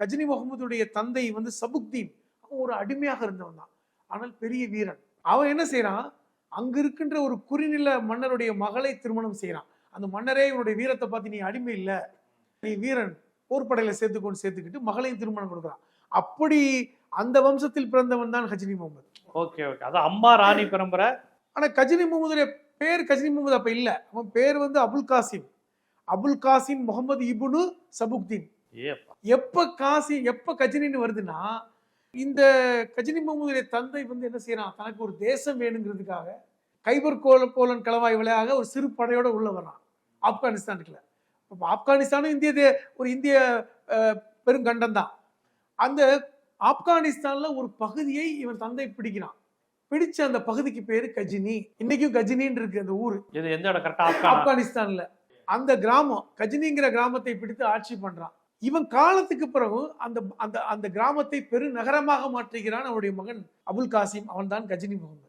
கஜினி முகமதுடைய தந்தை வந்து சபுக்தீன் அவன் ஒரு அடிமையாக இருந்தவன் தான். ஆனால் பெரிய வீரன். அவன் என்ன செய்றான்? அங்க இருக்கின்ற ஒரு குறுநில மன்னருடைய மகளை திருமணம் செய்றான். அந்த மன்னரே இவனுடைய வீரத்தை பார்த்து நீ அடிமை இல்ல. நீ வீரன். போர்ப்படையில சேர்த்துக்கொண்டு சேர்த்துக்கிட்டு மகளையும் திருமணம் கொடுக்குறான். அப்படி அந்த வம்சத்தில் பிறந்தவன் தான் கஜினி முகமது. Okay okay. அதான் அம்மா ராணி பரம்பரை. ஆனா கஜினி முகமதுடைய பேர் கஜினி முகமது அப்ப இல்ல. அவன் பேர் வந்து அபுல் காசிம். அபுல் காசிம் முகமது இபுனு சபுக்தீன். எப்ப காசி எப்ப கஜினின்னு வருதுன்னா இந்த கஜினி முகமதுடைய தந்தை வந்து என்ன செய்யறான்? தனக்கு ஒரு தேசம் வேணுங்கிறதுக்காக கைபர் கோல போலன் கலவாய் விளையாக ஒரு சிறு படையோட உள்ள வர்றான். ஆப்கானிஸ்தானுக்குள்ள. அப்ப ஆப்கானிஸ்தானும் இந்திய தே- ஒரு இந்திய பெருங்கண்டம் தான். அந்த ஆப்கானிஸ்தான்ல ஒரு பகுதியை இவன் தந்தை பிடிக்கிறான். பிடிச்ச அந்த பகுதிக்கு பேரு கஜினி. இன்னைக்கும் கஜினின்னு இருக்கு அந்த ஊரு. இது எந்த இடம்? கரெக்டா ஆப்கானா? ஆப்கானிஸ்தான்ல. அந்த கிராமம் கஜினிங்கிற கிராமத்தை பிடித்து ஆட்சி பண்றான். இவன் காலத்துக்கு பிறகு அந்த அந்த அந்த கிராமத்தை பெருநகரமாக மாற்றுகிறான் அவனுடைய மகன் அபுல் காசிம். அவன்தான் கஜினி முகமது.